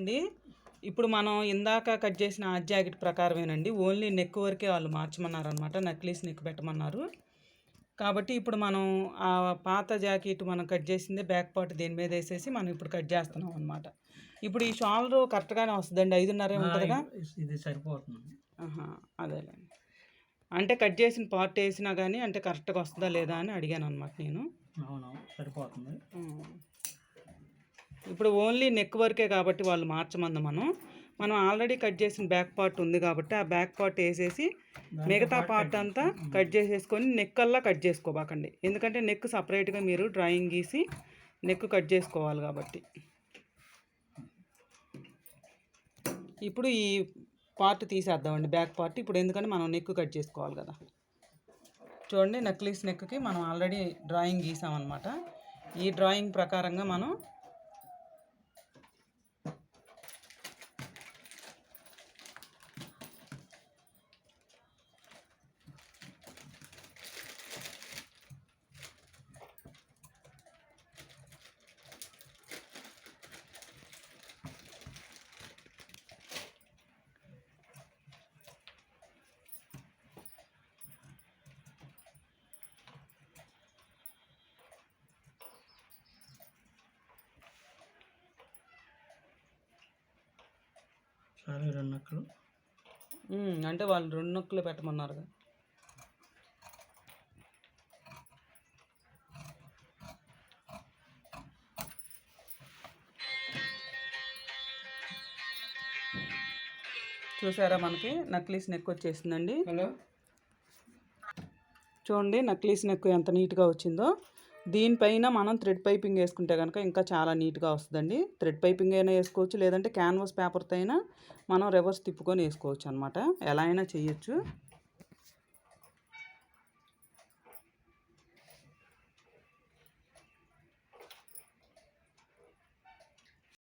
అండి. ఇప్పుడు మనం ఇందాక కట్ చేసిన ఆ జాకెట్ ప్రకారమేనండి. ఓన్లీ నెక్ వరకే వాళ్ళు మార్చమన్నారు అనమాట నక్లీస్ నెక్ పెట్టమన్నారు. కాబట్టి ఇప్పుడు మనం ఆ పాత జాకెట్ మనం కట్ చేసిందే బ్యాక్ పార్ట్ దీని మీద వేసేసి మనం ఇప్పుడు కట్ చేస్తున్నాం అనమాట ఇప్పుడు ఈ షాల్డర్ కరెక్ట్గానే వస్తుందండి. ఐదున్నరే ఉంటుందిగా? ఇది సరిపోతుంది అదేలేండి. అంటే కట్ చేసిన పార్ట్ వేసినా కానీ అంటే కరెక్ట్గా వస్తుందా లేదా అని అడిగాను అనమాట నేను. అవును సరిపోతుంది. ఇప్పుడు ఓన్లీ నెక్ వరకే కాబట్టి వాళ్ళు మార్చమంది మనం. మనం ఆల్రెడీ కట్ చేసిన బ్యాక్ పార్ట్ ఉంది కాబట్టి ఆ బ్యాక్ పార్ట్ వేసేసి మిగతా పార్ట్ అంతా కట్ చేసేసుకొని నెక్ అల్లా కట్ చేసుకోబాకండి. ఎందుకంటే నెక్ సపరేట్గా మీరు డ్రాయింగ్ గీసి నెక్ కట్ చేసుకోవాలి కాబట్టి. ఇప్పుడు ఈ పార్ట్ తీసేద్దామండి బ్యాక్ పార్ట్. ఇప్పుడు ఎందుకంటే మనం నెక్ కట్ చేసుకోవాలి కదా. చూడండి నెక్లెస్ నెక్కి మనం ఆల్రెడీ డ్రాయింగ్ గీసామన్నమాట. ఈ డ్రాయింగ్ ప్రకారంగా మనం సరే రెండు నక్కలు. అంటే వాళ్ళు రెండు నొక్కులు పెట్టమన్నారు కదా చూసారా మనకి? నక్లీస్ నెక్ వచ్చేసిందండి. హలో? చూడండి నక్లీస్ నెక్ ఎంత నీట్గా వచ్చిందో. దీనిపైన మనం థ్రెడ్ పైపింగ్ వేసుకుంటే కనుక ఇంకా చాలా నీట్గా వస్తుందండి. థ్రెడ్ పైపింగ్ అయినా వేసుకోవచ్చు లేదంటే క్యాన్వాస్ పేపర్తో అయినా మనం రివర్స్ తిప్పుకొని వేసుకోవచ్చు అనమాట ఎలా అయినా చేయొచ్చు.